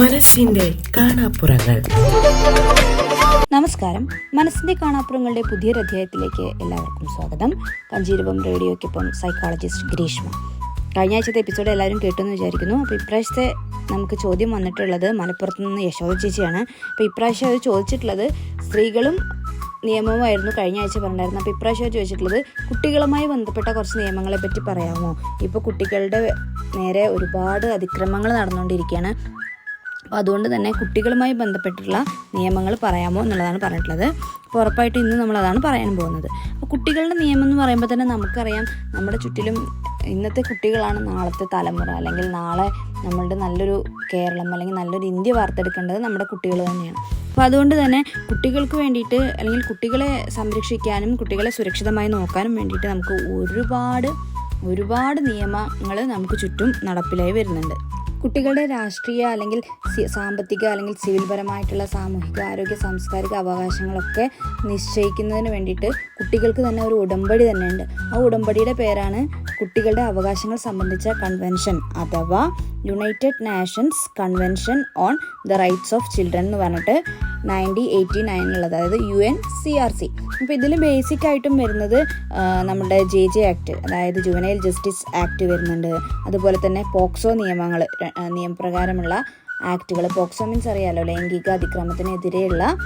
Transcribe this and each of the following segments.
മനസ്സിന്റെ കാണാപ്പുറങ്ങൾ. നമസ്കാരം. മനസ്സിന്റെ കാണാപ്പുറങ്ങളുടെ പുതിയൊരു അധ്യായത്തിലേക്ക് എല്ലാവർക്കും സ്വാഗതം. കഞ്ചീരവം റേഡിയോയ്ക്കൊപ്പം സൈക്കോളജിസ്റ്റ് ഗ്രീഷ്മ. കഴിഞ്ഞ ആഴ്ചത്തെ എപ്പിസോഡ് എല്ലാവരും കേട്ടെന്ന് വിചാരിക്കുന്നു. അപ്പോൾ ഇപ്രാവശ്യത്തെ നമുക്ക് ചോദ്യം വന്നിട്ടുള്ളത് മലപ്പുറത്ത് നിന്ന് യശോദ ചേച്ചിയാണ്. അപ്പോൾ ഇപ്രാവശ്യം അവർ ചോദിച്ചിട്ടുള്ളത് സ്ത്രീകളും നിയമവുമായിരുന്നു കഴിഞ്ഞ ആഴ്ച പറഞ്ഞിരുന്നത് അപ്പോൾ ഇപ്രാവശ്യം ചോദിച്ചിട്ടുള്ളത് കുട്ടികളുമായി ബന്ധപ്പെട്ട കുറച്ച് നിയമങ്ങളെ പറ്റി പറയാമോ? ഇപ്പോൾ കുട്ടികളുടെ നേരെ ഒരുപാട് അതിക്രമങ്ങൾ നടന്നുകൊണ്ടിരിക്കുകയാണ്. അപ്പോൾ അതുകൊണ്ട് തന്നെ കുട്ടികളുമായി ബന്ധപ്പെട്ടുള്ള നിയമങ്ങൾ പറയാമോ എന്നുള്ളതാണ് പറഞ്ഞിട്ടുള്ളത്. അപ്പോൾ ഉറപ്പായിട്ടും ഇന്ന് നമ്മളതാണ് പറയാൻ പോകുന്നത്. അപ്പോൾ കുട്ടികളുടെ നിയമം എന്ന് പറയുമ്പോൾ തന്നെ നമുക്കറിയാം നമ്മുടെ ചുറ്റിലും ഇന്നത്തെ കുട്ടികളാണ് നാളത്തെ തലമുറ അല്ലെങ്കിൽ നാളെ നമ്മളുടെ നല്ലൊരു കേരളം അല്ലെങ്കിൽ നല്ലൊരു ഇന്ത്യ വാർത്തെടുക്കേണ്ടത് നമ്മുടെ കുട്ടികൾ തന്നെയാണ്. അപ്പോൾ അതുകൊണ്ട് തന്നെ കുട്ടികൾക്ക് വേണ്ടിയിട്ട് അല്ലെങ്കിൽ കുട്ടികളെ സംരക്ഷിക്കാനും കുട്ടികളെ സുരക്ഷിതമായി നോക്കാനും വേണ്ടിയിട്ട് നമുക്ക് ഒരുപാട് ഒരുപാട് നിയമങ്ങൾ നമുക്ക് ചുറ്റും നടപ്പിലായി വരുന്നുണ്ട്. കുട്ടികളുടെ രാഷ്ട്രീയ അല്ലെങ്കിൽ സാമ്പത്തിക അല്ലെങ്കിൽ സിവിൽ പരമായിട്ടുള്ള സാമൂഹിക ആരോഗ്യ സാംസ്കാരിക അവകാശങ്ങളൊക്കെ നിശ്ചയിക്കുന്നതിന് വേണ്ടിയിട്ട് കുട്ടികൾക്ക് തന്നെ ഒരു ഉടമ്പടി തന്നെയുണ്ട്. ആ ഉടമ്പടിയുടെ പേരാണ് കുട്ടികളുടെ അവകാശങ്ങൾ സംബന്ധിച്ച കൺവെൻഷൻ അഥവാ united nations convention on the rights of children എന്ന് പറഞ്ഞിട്ട് നയന്റീൻ എയ്റ്റി നയനിലുള്ളത് അതായത് U N C R C അപ്പോൾ ഇതിൽ ബേസിക് ആയിട്ടും വരുന്നത് നമ്മുടെ ജെ ജെ ആക്ട് അതായത് ജുവനൈൽ ജസ്റ്റിസ് ആക്ട് വരുന്നുണ്ട്. അതുപോലെ തന്നെ പോക്സോ നിയമങ്ങൾ നിയമപ്രകാരമുള്ള ആക്ടുകൾ പോക്സോ മീൻസ് അറിയാലോ ലൈംഗിക അതിക്രമത്തിനെതിരെയുള്ള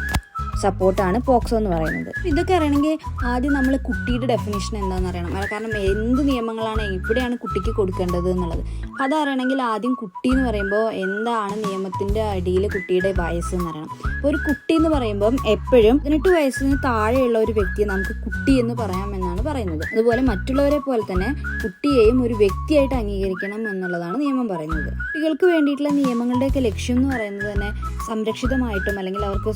സപ്പോർട്ടാണ് പോക്സോ എന്ന് പറയുന്നത്. ഇതൊക്കെ അറിയണമെങ്കിൽ ആദ്യം നമ്മൾ കുട്ടിയുടെ ഡെഫിനേഷൻ എന്താണെന്ന് അറിയണം. കാരണം എന്ത് നിയമങ്ങളാണ് എവിടെയാണ് കുട്ടിക്ക് കൊടുക്കേണ്ടത് എന്നുള്ളത്. അതറിയണമെങ്കിൽ ആദ്യം കുട്ടി എന്ന് പറയുമ്പോൾ എന്താണ് നിയമത്തിന്റെ അടിയിൽ കുട്ടിയുടെ വയസ്സ് എന്ന് അറിയണം. അപ്പോൾ ഒരു കുട്ടി എന്ന് പറയുമ്പം എപ്പോഴും പതിനെട്ട് വയസ്സിന് താഴെയുള്ള ഒരു വ്യക്തിയെ നമുക്ക് കുട്ടി എന്ന് പറയാം എന്നാണ് പറയുന്നത്. അതുപോലെ മറ്റുള്ളവരെ പോലെ തന്നെ കുട്ടിയെയും ഒരു വ്യക്തിയായിട്ട് അംഗീകരിക്കണം എന്നുള്ളതാണ് നിയമം പറയുന്നത്. കുട്ടികൾക്ക് വേണ്ടിയിട്ടുള്ള നിയമങ്ങളുടെയൊക്കെ ലക്ഷ്യം എന്ന് പറയുന്നത് തന്നെ സംരക്ഷിതമായിട്ടും അല്ലെങ്കിൽ അവർക്ക്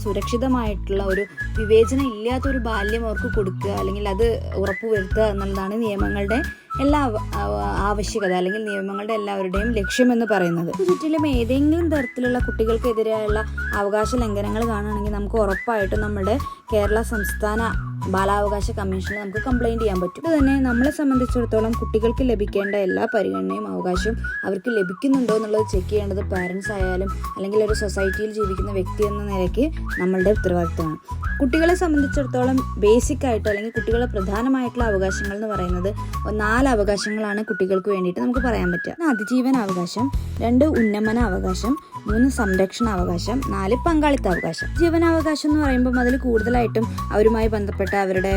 സുരക്ഷിതമായിട്ടുള്ള ഒരു വിവേചനം ഇല്ലാത്ത ഒരു ബാല്യം അവർക്ക് കൊടുക്കുക അല്ലെങ്കിൽ അത് ഉറപ്പുവരുത്തുക എന്നുള്ളതാണ് നിയമങ്ങളുടെ എല്ലാ ആവ- ആവ- ആവശ്യകത അല്ലെങ്കിൽ നിയമങ്ങളുടെ എല്ലാവരുടെയും ലക്ഷ്യമെന്ന് പറയുന്നത്. ചുറ്റിലും ഏതെങ്കിലും തരത്തിലുള്ള കുട്ടികൾക്കെതിരെയുള്ള അവകാശ ലംഘനങ്ങൾ കാണുകയാണെങ്കിൽ നമുക്ക് ഉറപ്പായിട്ടും നമ്മുടെ കേരള സംസ്ഥാന ബാലാവകാശ കമ്മീഷനിൽ നമുക്ക് കംപ്ലൈന്റ് ചെയ്യാൻ പറ്റും. അതുതന്നെ തന്നെ നമ്മളെ സംബന്ധിച്ചിടത്തോളം കുട്ടികൾക്ക് ലഭിക്കേണ്ട എല്ലാ പരിഗണനയും അവകാശവും അവർക്ക് ലഭിക്കുന്നുണ്ടോ എന്നുള്ളത് ചെക്ക് ചെയ്യേണ്ടത് പാരൻസ് ആയാലും അല്ലെങ്കിൽ ഒരു സൊസൈറ്റിയിൽ ജീവിക്കുന്ന വ്യക്തി എന്ന നിലയ്ക്ക് നമ്മളുടെ ഉത്തരവാദിത്തമാണ് കുട്ടികളെ സംബന്ധിച്ചിടത്തോളം ബേസിക് ആയിട്ട് അല്ലെങ്കിൽ കുട്ടികളെ പ്രധാനമായിട്ടുള്ള അവകാശങ്ങൾ എന്ന് പറയുന്നത് നാല് അവകാശങ്ങളാണ് കുട്ടികൾക്ക് വേണ്ടിയിട്ട് നമുക്ക് പറയാൻ പറ്റുക. അതിജീവന അവകാശം രണ്ട് ഉന്നമന അവകാശം മൂന്ന് സംരക്ഷണ അവകാശം നാല് പങ്കാളിത്ത അവകാശം. ജീവനാവകാശം എന്ന് പറയുമ്പോൾ അതിൽ കൂടുതലായിട്ടും അവരുമായി ബന്ധപ്പെട്ട അവരുടെ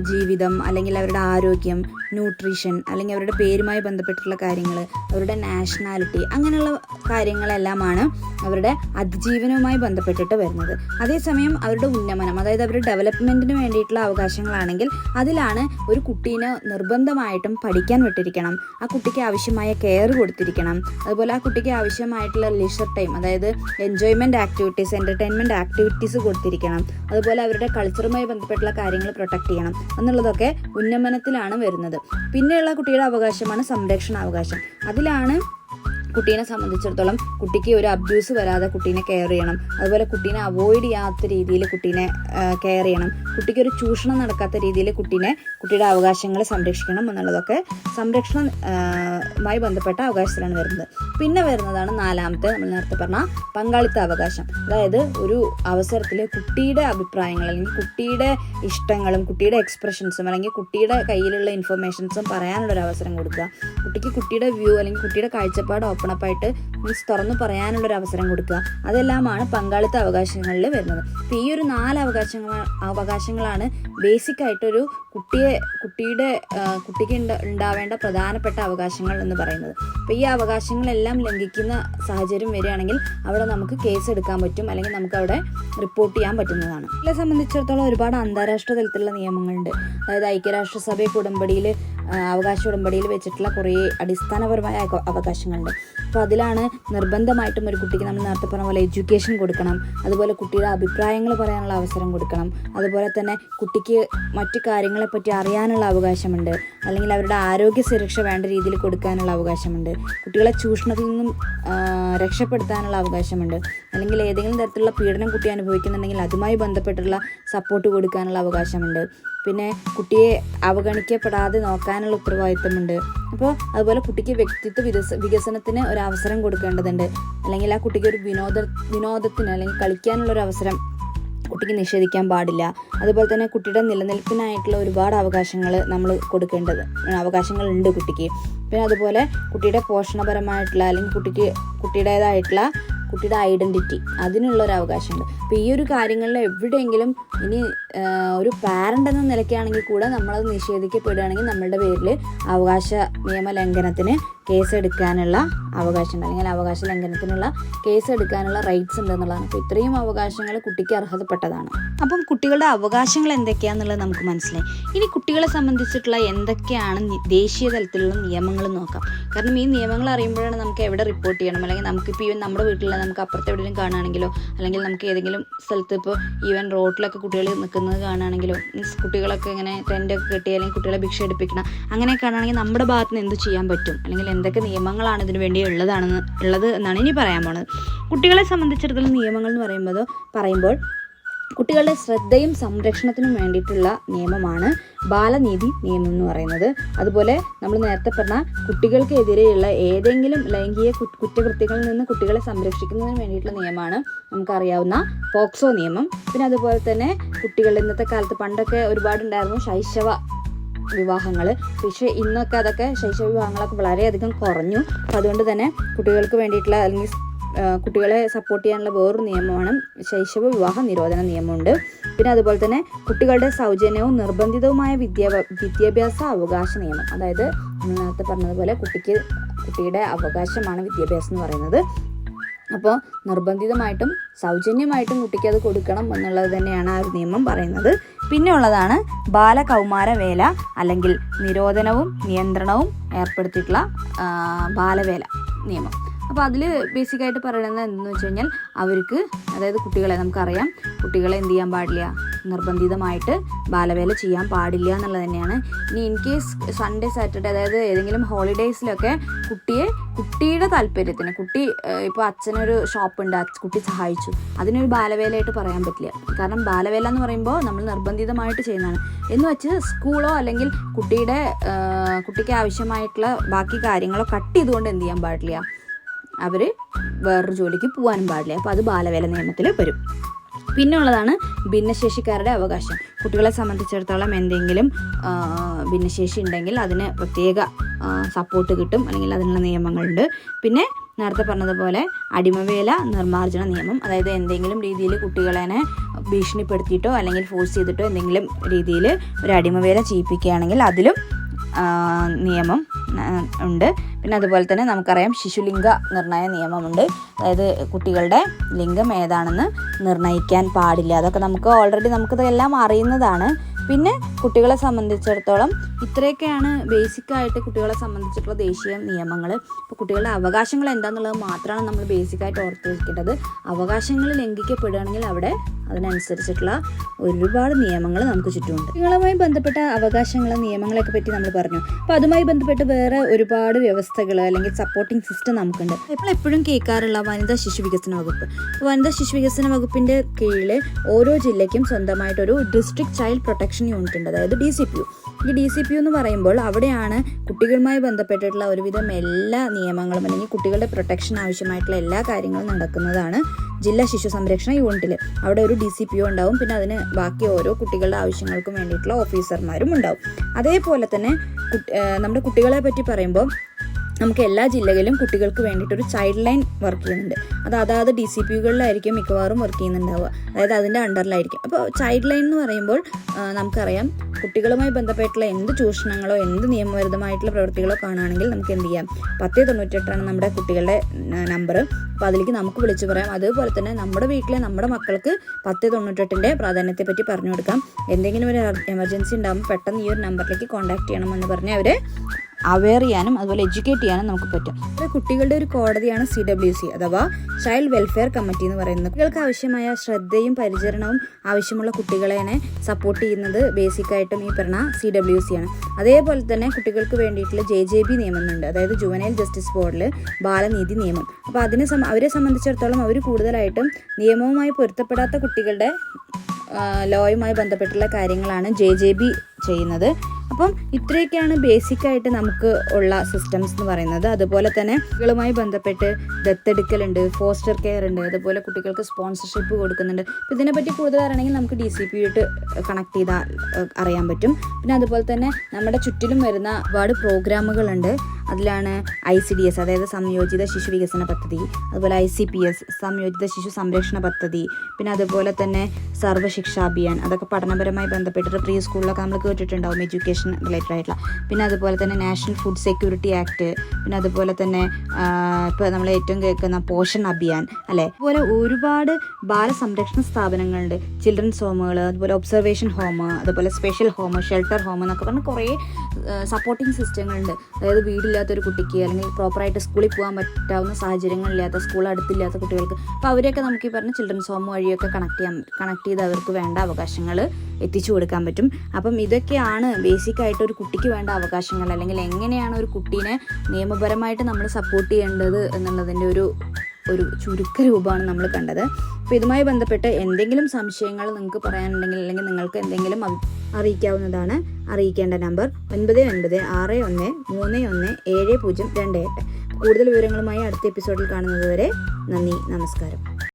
ജീവിതം അല്ലെങ്കിൽ അവരുടെ ആരോഗ്യം ന്യൂട്രീഷൻ അല്ലെങ്കിൽ അവരുടെ പേരുമായി ബന്ധപ്പെട്ടിട്ടുള്ള കാര്യങ്ങൾ അവരുടെ നാഷണാലിറ്റി അങ്ങനെയുള്ള കാര്യങ്ങളെല്ലാമാണ് അവരുടെ അതിജീവനവുമായി ബന്ധപ്പെട്ടിട്ട് വരുന്നത്. അതേസമയം അവരുടെ ഉന്നമനം അതായത് അവരുടെ ഡെവലപ്മെന്റിന് വേണ്ടിയിട്ടുള്ള അവകാശങ്ങളാണെങ്കിൽ അതിലാണ് ഒരു കുട്ടീനെ നിർബന്ധമായിട്ടും പഠിക്കാൻ വിട്ടിരിക്കണം. ആ കുട്ടിക്ക് ആവശ്യമായ കെയർ കൊടുത്തിരിക്കണം. അതുപോലെ ആ കുട്ടിക്ക് ആവശ്യമായിട്ടുള്ള ലിഷർ ടൈം അതായത് എൻജോയ്മെന്റ് ആക്ടിവിറ്റീസ് എന്റർടൈൻമെന്റ് ആക്ടിവിറ്റീസ് കൊടുത്തിരിക്കണം. അതുപോലെ അവരുടെ കൾച്ചറുമായി ബന്ധപ്പെട്ടുള്ള കാര്യങ്ങൾ പ്രൊട്ടക്ട് ചെയ്യണം. എന്നുള്ളതൊക്കെ ഉന്നമനത്തിലാണ് വരുന്നത്. പിന്നെയുള്ള കുട്ടിയുടെ അവകാശമാണ് സംരക്ഷണാവകാശം. അതിലാണ് കുട്ടീനെ സംബന്ധിച്ചിടത്തോളം കുട്ടിക്ക് ഒരു അബ്യൂസ് വരാതെ കുട്ടീനെ കെയർ ചെയ്യണം. അതുപോലെ കുട്ടീനെ അവോയ്ഡ് ചെയ്യാത്ത രീതിയിൽ കുട്ടീനെ കെയർ ചെയ്യണം. കുട്ടിക്ക് ഒരു ചൂഷണം നടക്കാത്ത രീതിയിൽ കുട്ടീനെ കുട്ടിയുടെ അവകാശങ്ങൾ സംരക്ഷിക്കണം എന്നുള്ളതൊക്കെ സംരക്ഷണമായി ബന്ധപ്പെട്ട അവകാശത്തിലാണ് വരുന്നത്. പിന്നെ വരുന്നതാണ് നാലാമത്തെ നമ്മൾ നേരത്തെ പറഞ്ഞ പങ്കാളിത്ത അവകാശം. അതായത് ഒരു അവസരത്തിൽ കുട്ടിയുടെ അഭിപ്രായങ്ങൾ അല്ലെങ്കിൽ കുട്ടിയുടെ ഇഷ്ടങ്ങളും കുട്ടിയുടെ എക്സ്പ്രഷൻസും അല്ലെങ്കിൽ കുട്ടിയുടെ കയ്യിലുള്ള ഇൻഫർമേഷൻസും പറയാനുള്ള ഒരു അവസരം കൊടുക്കുക. കുട്ടിക്ക് കുട്ടിയുടെ വ്യൂ അല്ലെങ്കിൽ കുട്ടിയുടെ കാഴ്ചപ്പാട് ഓപ്പൺ അപ്പ് ആയിട്ട് മീൻസ് തുറന്നു പറയാനുള്ള ഒരു അവസരം കൊടുക്കുക. അതെല്ലാമാണ് പങ്കാളിത്ത അവകാശങ്ങളിൽ വരുന്നത്. അപ്പോൾ ഈ ഒരു നാല് അവകാശങ്ങൾ അവകാശങ്ങളാണ് ബേസിക് ആയിട്ടൊരു കുട്ടിയെ കുട്ടിയുടെ കുട്ടിക്ക് ഉണ്ടാവേണ്ട പ്രധാനപ്പെട്ട അവകാശങ്ങൾ എന്ന് പറയുന്നത്. അപ്പോൾ ഈ അവകാശങ്ങളെല്ലാം ലംഘിക്കുന്ന സാഹചര്യം വരികയാണെങ്കിൽ അവിടെ നമുക്ക് കേസ് എടുക്കാൻ പറ്റും. അല്ലെങ്കിൽ നമുക്ക് അവിടെ റിപ്പോർട്ട് ചെയ്യാൻ പറ്റുന്നതാണ്. ഇതിനെ സംബന്ധിച്ചിടത്തോളം ഒരുപാട് അന്താരാഷ്ട്ര തലത്തിലുള്ള നിയമങ്ങളുണ്ട്. അതായത് ഐക്യരാഷ്ട്രസഭയുടെ ഉടമ്പടിയിൽ അവകാശ ഉടമ്പടിയിൽ വെച്ചിട്ടുള്ള കുറേ അടിസ്ഥാനപരമായ അവ- അവകാശങ്ങളുണ്ട്. അപ്പോൾ അതിലാണ് നിർബന്ധമായിട്ടും ഒരു കുട്ടിക്ക് നമ്മൾ നേരത്തെ പറഞ്ഞ പോലെ എഡ്യൂക്കേഷൻ കൊടുക്കണം. അതുപോലെ കുട്ടിയുടെ അഭിപ്രായങ്ങൾ പറയാനുള്ള അവസരം കൊടുക്കണം. അതുപോലെ തന്നെ കുട്ടിക്ക് മറ്റു കാര്യങ്ങളെപ്പറ്റി അറിയാനുള്ള അവകാശമുണ്ട്. അല്ലെങ്കിൽ അവരുടെ ആരോഗ്യ സുരക്ഷ വേണ്ട രീതിയിൽ കൊടുക്കാനുള്ള അവകാശമുണ്ട്. കുട്ടികളെ ചൂഷണത്തിൽ നിന്നും രക്ഷപ്പെടുത്താനുള്ള അവകാശമുണ്ട്. അല്ലെങ്കിൽ ഏതെങ്കിലും തരത്തിലുള്ള പീഡനം കുട്ടി അനുഭവിക്കുന്നുണ്ടെങ്കിൽ അതുമായി ബന്ധപ്പെട്ടുള്ള സപ്പോർട്ട് കൊടുക്കാനുള്ള അവകാശമുണ്ട്. പിന്നെ കുട്ടിയെ അവഗണിക്കപ്പെടാതെ നോക്കാനുള്ള ഉത്തരവാദിത്തമുണ്ട്. അപ്പോൾ അതുപോലെ കുട്ടിക്ക് വ്യക്തിത്വ വികസ വികസനത്തിന് ഒരു അവസരം കൊടുക്കേണ്ടതുണ്ട്. അല്ലെങ്കിൽ ആ കുട്ടിക്ക് ഒരു വിനോദ വിനോദത്തിന് അല്ലെങ്കിൽ കളിക്കാനുള്ള ഒരു അവസരം കുട്ടിക്ക് നിഷേധിക്കാൻ പാടില്ല. അതുപോലെ തന്നെ കുട്ടിയുടെ നിലനിൽപ്പിനായിട്ടുള്ള ഒരുപാട് അവകാശങ്ങൾ നമ്മൾ കൊടുക്കേണ്ടത് അവകാശങ്ങളുണ്ട് കുട്ടിക്ക്. പിന്നെ അതുപോലെ കുട്ടിയുടെ പോഷണപരമായിട്ടുള്ള അല്ലെങ്കിൽ കുട്ടിക്ക് കുട്ടിയുടേതായിട്ടുള്ള കുട്ടിയുടെ ഐഡന്റിറ്റി അതിനുള്ള ഒരു അവകാശമുണ്ട്. അപ്പോൾ ഈ ഒരു കാര്യങ്ങളിൽ എവിടെയെങ്കിലും ഇനി ഒരു പാരന്റ് എന്ന നിലയ്ക്കാണെങ്കിൽ കൂടെ നമ്മളത് നിഷേധിക്കപ്പെടുകയാണെങ്കിൽ നമ്മളുടെ പേരിൽ അവകാശ നിയമ ലംഘനത്തിന് കേസ് എടുക്കാനുള്ള അവകാശമുണ്ട്. അല്ലെങ്കിൽ അവകാശ ലംഘനത്തിനുള്ള കേസ് എടുക്കാനുള്ള റൈറ്റ്സ് ഉണ്ടെന്നുള്ളതാണ്. അപ്പോൾ ഇത്രയും അവകാശങ്ങൾ കുട്ടിക്ക് അർഹതപ്പെട്ടതാണ്. അപ്പം കുട്ടികളുടെ അവകാശങ്ങൾ എന്തൊക്കെയാണെന്നുള്ളത് നമുക്ക് മനസ്സിലായി. ഇനി കുട്ടികളെ സംബന്ധിച്ചിട്ടുള്ള എന്തൊക്കെയാണ് ദേശീയ തലത്തിലുള്ള നിയമങ്ങൾ നോക്കാം. കാരണം ഈ നിയമങ്ങൾ അറിയുമ്പോഴാണ് നമുക്ക് എവിടെ റിപ്പോർട്ട് ചെയ്യണം? അല്ലെങ്കിൽ നമുക്കിപ്പോൾ ഈവൻ നമ്മുടെ വീട്ടിൽ നമുക്ക് അപ്പുറത്ത് എവിടെയെങ്കിലും കാണുകയാണെങ്കിലോ അല്ലെങ്കിൽ നമുക്ക് ഏതെങ്കിലും സ്ഥലത്ത് ഇപ്പോൾ ഈവൻ റോഡിലൊക്കെ കുട്ടികൾ നിൽക്കുന്നത് കാണുകയാണെങ്കിലോ മീൻസ് കുട്ടികളൊക്കെ ഇങ്ങനെ ടെന്റൊക്കെ കെട്ടി അല്ലെങ്കിൽ കുട്ടികളെ ഭിക്ഷ എടുപ്പിക്കണം. അങ്ങനെ കാണുകയാണെങ്കിൽ നമ്മുടെ ഭാഗത്ത് നിന്ന് എന്ത് ചെയ്യാൻ പറ്റും? അല്ലെങ്കിൽ എന്തൊക്കെ നിയമങ്ങളാണ് ഇതിനു വേണ്ടി ഉള്ളതാണെന്ന് ഉള്ളത് എന്നാണ് ഇനി പറയാൻ പോണത്. കുട്ടികളെ സംബന്ധിച്ചിടത്തോളം നിയമങ്ങൾ എന്ന് പറയുമ്പോൾ പറയുമ്പോൾ കുട്ടികളുടെ ശ്രദ്ധയും സംരക്ഷണത്തിനും വേണ്ടിയിട്ടുള്ള നിയമമാണ് ബാലനീതി നിയമം എന്ന് പറയുന്നത്. അതുപോലെ നമ്മൾ നേരത്തെ പറഞ്ഞ കുട്ടികൾക്കെതിരെയുള്ള ഏതെങ്കിലും ലൈംഗിക കുറ്റകൃത്യങ്ങളിൽ നിന്ന് കുട്ടികളെ സംരക്ഷിക്കുന്നതിന് വേണ്ടിയിട്ടുള്ള നിയമമാണ് നമുക്കറിയാവുന്ന പോക്സോ നിയമം. പിന്നെ അതുപോലെ തന്നെ കുട്ടികളുടെ ഇന്നത്തെ കാലത്ത് പണ്ടൊക്കെ ഒരുപാടുണ്ടായിരുന്നു ശൈശവ വിവാഹങ്ങൾ പക്ഷേ ഇന്നൊക്കെ അതൊക്കെ ശൈശവ വിവാഹങ്ങളൊക്കെ വളരെയധികം കുറഞ്ഞു. അതുകൊണ്ട് തന്നെ കുട്ടികൾക്ക് വേണ്ടിയിട്ടുള്ള അല്ലെങ്കിൽ കുട്ടികളെ സപ്പോർട്ട് ചെയ്യാനുള്ള വേറൊരു നിയമമാണ് ശൈശവ വിവാഹ നിരോധന നിയമമുണ്ട്. പിന്നെ അതുപോലെ തന്നെ കുട്ടികളുടെ സൗജന്യവും നിർബന്ധിതവുമായ വിദ്യാ വിദ്യാഭ്യാസ അവകാശ നിയമം. അതായത് നേരത്തെ പറഞ്ഞതുപോലെ കുട്ടിക്ക് കുട്ടിയുടെ അവകാശമാണ് വിദ്യാഭ്യാസം എന്ന് പറയുന്നത്. അപ്പോൾ നിർബന്ധിതമായിട്ടും സൗജന്യമായിട്ടും കുട്ടിക്ക് അത് കൊടുക്കണം എന്നുള്ളത് തന്നെയാണ് ആ ഒരു നിയമം പറയുന്നത്. പിന്നെ ഉള്ളതാണ് ബാലകൗമാര വേല അല്ലെങ്കിൽ നിരോധനവും നിയന്ത്രണവും ഏർപ്പെടുത്തിയിട്ടുള്ള ബാലവേല നിയമം. അപ്പോൾ അതിൽ ബേസിക്കായിട്ട് പറയുന്നത് എന്തെന്ന് വെച്ച് കഴിഞ്ഞാൽ അവർക്ക് അതായത് കുട്ടികളെ നമുക്കറിയാം കുട്ടികളെ എന്ത് ചെയ്യാൻ പാടില്ല നിർബന്ധിതമായിട്ട് ബാലവേല ചെയ്യാൻ പാടില്ല എന്നുള്ളത് തന്നെയാണ്. ഇനി ഇൻ കേസ് സൺഡേ സാറ്റർഡേ അതായത് ഏതെങ്കിലും ഹോളിഡേയ്സിലൊക്കെ കുട്ടിയെ കുട്ടിയുടെ താല്പര്യത്തിന് കുട്ടി ഇപ്പോൾ അച്ഛനൊരു ഷോപ്പുണ്ട് കുട്ടി സഹായിച്ചു. അതിനൊരു ബാലവേലയായിട്ട് പറയാൻ പറ്റില്ല. കാരണം ബാലവേല എന്ന് പറയുമ്പോൾ നമ്മൾ നിർബന്ധിതമായിട്ട് ചെയ്യുന്നതാണ്. എന്ന് വെച്ച് സ്കൂളോ അല്ലെങ്കിൽ കുട്ടിയുടെ കുട്ടിക്ക് ആവശ്യമായിട്ടുള്ള ബാക്കി കാര്യങ്ങളോ കട്ട് ചെയ്തുകൊണ്ട് എന്ത് ചെയ്യാൻ പാടില്ല. അവർ വേറൊരു ജോലിക്ക് പോകാനും പാടില്ല. അപ്പോൾ അത് ബാലവേല നിയമത്തിൽ വരും. പിന്നെ ഉള്ളതാണ് ഭിന്നശേഷിക്കാരുടെ അവകാശം. കുട്ടികളെ സംബന്ധിച്ചിടത്തോളം എന്തെങ്കിലും ഭിന്നശേഷി ഉണ്ടെങ്കിൽ അതിന് പ്രത്യേക സപ്പോർട്ട് കിട്ടും. അല്ലെങ്കിൽ അതിനുള്ള നിയമങ്ങളുണ്ട്. പിന്നെ നേരത്തെ പറഞ്ഞതുപോലെ അടിമവേല നിർമ്മാർജന നിയമം. അതായത് എന്തെങ്കിലും രീതിയിൽ കുട്ടികളെ ഭീഷണിപ്പെടുത്തിയിട്ടോ അല്ലെങ്കിൽ ഫോഴ്സ് ചെയ്തിട്ടോ എന്തെങ്കിലും രീതിയിൽ ഒരു അടിമവേല ചെയ്യിപ്പിക്കുകയാണെങ്കിൽ അതിലും നിയമം ഉണ്ട്. പിന്നെ അതുപോലെ തന്നെ നമുക്കറിയാം ശിശുലിംഗ നിർണയ നിയമമുണ്ട്. അതായത് കുട്ടികളുടെ ലിംഗം ഏതാണെന്ന് നിർണയിക്കാൻ പാടില്ല. അതൊക്കെ നമുക്ക് ഓൾറെഡി നമുക്കിതെല്ലാം അറിയുന്നതാണ്. പിന്നെ കുട്ടികളെ സംബന്ധിച്ചിടത്തോളം ഇത്രയൊക്കെയാണ് ബേസിക്കായിട്ട് കുട്ടികളെ സംബന്ധിച്ചിട്ടുള്ള ദേശീയ നിയമങ്ങൾ ഇപ്പോൾ കുട്ടികളുടെ അവകാശങ്ങൾ എന്താണെന്നുള്ളത് മാത്രമാണ് നമ്മൾ ബേസിക്കായിട്ട് ഓർത്ത് വയ്ക്കേണ്ടത് അവകാശങ്ങൾ ലംഘിക്കപ്പെടുകയാണെങ്കിൽ അവിടെ അതിനനുസരിച്ചിട്ടുള്ള ഒരുപാട് നിയമങ്ങൾ നമുക്ക് ചുറ്റുമുണ്ട്. കുട്ടികളുമായി ബന്ധപ്പെട്ട അവകാശങ്ങൾ നിയമങ്ങളെയൊക്കെ പറ്റി നമ്മൾ പറഞ്ഞു. അപ്പോൾ അതുമായി ബന്ധപ്പെട്ട് വേറെ ഒരുപാട് വ്യവസ്ഥകൾ അല്ലെങ്കിൽ സപ്പോർട്ടിംഗ് സിസ്റ്റം നമുക്കുണ്ട്. ഇപ്പോൾ എപ്പോഴും കേൾക്കാറുള്ള വനിതാ ശിശു വികസന വകുപ്പ്. വനിതാ ശിശു വികസന വകുപ്പിന്റെ കീഴിൽ ഓരോ ജില്ലയ്ക്കും സ്വന്തമായിട്ടൊരു ഡിസ്ട്രിക്ട് ചൈൽഡ് പ്രൊട്ടക്ഷൻ യൂണിറ്റ് ഉണ്ട്. അതായത് ഡി സി പി യു ഈ ഡി സി പി എന്ന് പറയുമ്പോൾ അവിടെയാണ് കുട്ടികളുമായി ബന്ധപ്പെട്ടിട്ടുള്ള ഒരുവിധം എല്ലാ നിയമങ്ങളും അല്ലെങ്കിൽ കുട്ടികളുടെ പ്രൊട്ടക്ഷൻ ആവശ്യമായിട്ടുള്ള എല്ലാ കാര്യങ്ങളും നടക്കുന്നതാണ് ജില്ലാ ശിശു സംരക്ഷണ യൂണിറ്റിൽ അവിടെ ഒരു ഡി സി പി ഒ ഉണ്ടാവും. പിന്നെ അതിന് ബാക്കി ഓരോ കുട്ടികളുടെ ആവശ്യങ്ങൾക്കും വേണ്ടിയിട്ടുള്ള ഓഫീസർമാരും ഉണ്ടാവും. അതേപോലെ തന്നെ നമ്മുടെ കുട്ടികളെ പറ്റി പറയുമ്പോൾ നമുക്ക് എല്ലാ ജില്ലകളിലും കുട്ടികൾക്ക് വേണ്ടിയിട്ട് ഒരു ചൈൽഡ് ലൈൻ വർക്ക് ചെയ്യുന്നുണ്ട്. അത് അതാത് ഡി സി പികളിലായിരിക്കും മിക്കവാറും വർക്ക് ചെയ്യുന്നുണ്ടാവുക. അതായത് അതിന്റെ അണ്ടറിലായിരിക്കും. അപ്പോൾ ചൈൽഡ് ലൈൻ എന്ന് പറയുമ്പോൾ നമുക്കറിയാം കുട്ടികളുമായി ബന്ധപ്പെട്ടുള്ള എന്ത് ചൂഷണങ്ങളോ എന്ത് നിയമവിരുദ്ധമായിട്ടുള്ള പ്രവൃത്തികളോ കാണുകയാണെങ്കിൽ നമുക്ക് എന്ത് ചെയ്യാം? പത്ത് തൊണ്ണൂറ്റെട്ടാണ് നമ്മുടെ കുട്ടികളുടെ നമ്പർ അപ്പോൾ അതിലേക്ക് നമുക്ക് വിളിച്ചു പറയാം. അതുപോലെ തന്നെ നമ്മുടെ വീട്ടിലെ നമ്മുടെ മക്കൾക്ക് പത്ത് തൊണ്ണൂറ്റെട്ടിന്റെ പ്രാധാന്യത്തെ പറ്റി പറഞ്ഞു കൊടുക്കാം. എന്തെങ്കിലും ഒരു എമർജൻസി ഉണ്ടാകുമ്പോൾ പെട്ടെന്ന് ഈ ഒരു നമ്പറിലേക്ക് കോൺടാക്ട് ചെയ്യണമെന്ന് പറഞ്ഞ് അവരെ അവെയർ ചെയ്യാനും അതുപോലെ എഡ്യൂക്കേറ്റ് ചെയ്യാനും നമുക്ക് പറ്റും. കുട്ടികളുടെ ഒരു കോടതിയാണ് സി ഡബ്ല്യു സി അഥവാ ചൈൽഡ് വെൽഫെയർ കമ്മിറ്റി എന്ന് പറയുന്നത്. കുട്ടികൾക്ക് ആവശ്യമായ ശ്രദ്ധയും പരിചരണവും ആവശ്യമുള്ള കുട്ടികളെ സപ്പോർട്ട് ചെയ്യുന്നത് ബേസിക് ബേസിക്കായിട്ടും ഈ പറഞ്ഞ സി ഡബ്ല്യു സി ആണ്. അതേപോലെ തന്നെ കുട്ടികൾക്ക് വേണ്ടിയിട്ടുള്ള ജെ ജെ ബി നിയമമുണ്ട്. അതായത് ജുവനൈൽ ജസ്റ്റിസ് ബോർഡിൽ ബാലനീതി നിയമം. അപ്പോൾ അതിനെ അവരെ സംബന്ധിച്ചിടത്തോളം അവർ കൂടുതലായിട്ടും നിയമവുമായി പൊരുത്തപ്പെടാത്ത കുട്ടികളുടെ ലോയുമായി ബന്ധപ്പെട്ടുള്ള കാര്യങ്ങളാണ് ജെ ജെ ബി ചെയ്യുന്നത്. അപ്പം ഇത്രയൊക്കെയാണ് ബേസിക് ആയിട്ട് നമുക്ക് ഉള്ള സിസ്റ്റംസ് എന്ന് പറയുന്നത്. അതുപോലെ തന്നെ കുട്ടികളുമായി ബന്ധപ്പെട്ട് ദത്തെടുക്കലുണ്ട് ഫോസ്റ്റർ കെയർ ഉണ്ട് അതുപോലെ കുട്ടികൾക്ക് സ്പോൺസർഷിപ്പ് കൊടുക്കുന്നുണ്ട്. അപ്പോൾ ഇതിനെപ്പറ്റി കൂടുതൽ അറിയണമെങ്കിൽ നമുക്ക് ഡി സി പിയിട്ട് കണക്ട് ചെയ്താൽ അറിയാൻ പറ്റും. പിന്നെ അതുപോലെ തന്നെ നമ്മുടെ ചുറ്റിലും വരുന്ന ഒരുപാട് പ്രോഗ്രാമുകളുണ്ട് അതിലാണ് ഐ സി ഡി എസ് അതായത് സംയോജിത ശിശു വികസന പദ്ധതി അതുപോലെ ഐ സി പി എസ് സംയോജിത ശിശു സംരക്ഷണ പദ്ധതി പിന്നെ അതുപോലെ തന്നെ സർവശിക്ഷ അഭിയാൻ അതൊക്കെ പഠനപരമായി ബന്ധപ്പെട്ടിട്ട് പ്രീ സ്കൂളിലൊക്കെ നമ്മൾ കേട്ടിട്ടുണ്ടാവും എഡ്യൂക്കേഷൻ റിലേറ്റഡ് ആയിട്ടുള്ള. പിന്നെ അതുപോലെ തന്നെ നാഷണൽ ഫുഡ് സെക്യൂരിറ്റി ആക്ട് പിന്നെ അതുപോലെ തന്നെ ഇപ്പോൾ നമ്മൾ ഏറ്റവും കേൾക്കുന്ന പോഷൺ അഭിയാൻ അല്ലേ? അതുപോലെ ഒരുപാട് ബാലസംരക്ഷണ സ്ഥാപനങ്ങളുണ്ട്. ചിൽഡ്രൻസ് ഹോമുകൾ അതുപോലെ ഒബ്സർവേഷൻ ഹോം അതുപോലെ സ്പെഷ്യൽ ഹോം ഷെൽട്ടർ ഹോം എന്നൊക്കെ പറഞ്ഞ് കുറേ സപ്പോർട്ടിങ് സിസ്റ്റങ്ങളുണ്ട്. അതായത് വീടില്ലാത്തൊരു കുട്ടിക്ക് അല്ലെങ്കിൽ പ്രോപ്പറായിട്ട് സ്കൂളിൽ പോകാൻ പറ്റാവുന്ന സാഹചര്യങ്ങളില്ലാത്ത സ്കൂൾ അടുത്തില്ലാത്ത കുട്ടികൾക്ക്. അപ്പോൾ അവരെയൊക്കെ നമുക്ക് ഈ പറഞ്ഞ ചിൽഡ്രൻസ് ഹോം വഴിയൊക്കെ കണക്ട് ചെയ്യാൻ കണക്ട് ചെയ്ത് അവർക്ക് വേണ്ട അവകാശങ്ങൾ എത്തിച്ചു കൊടുക്കാൻ പറ്റും. അപ്പം ഇതൊക്കെയാണ് ബേസിക് ആയിട്ട് ഒരു കുട്ടിക്ക് വേണ്ട അവകാശങ്ങൾ അല്ലെങ്കിൽ എങ്ങനെയാണ് ഒരു കുട്ടീനെ നിയമപരമായിട്ട് നമ്മൾ സപ്പോർട്ട് ചെയ്യേണ്ടത് എന്നുള്ളതിന്റെ ഒരു ഒരു ചുരുക്ക രൂപമാണ് നമ്മൾ കണ്ടത്. അപ്പോൾ ഇതുമായി ബന്ധപ്പെട്ട് എന്തെങ്കിലും സംശയങ്ങൾ നിങ്ങൾക്ക് പറയാനുണ്ടെങ്കിൽ അല്ലെങ്കിൽ നിങ്ങൾക്ക് എന്തെങ്കിലും അറിയിക്കാവുന്നതാണ് അറിയിക്കേണ്ട നമ്പർ ഒൻപത് ഒൻപത് ആറ് ഒന്ന് മൂന്ന് ഒന്ന് ഏഴ് പൂജ്യം രണ്ട് എട്ട്. കൂടുതൽ വിവരങ്ങളുമായി അടുത്ത എപ്പിസോഡിൽ കാണുന്നതുവരെ നന്ദി നമസ്കാരം.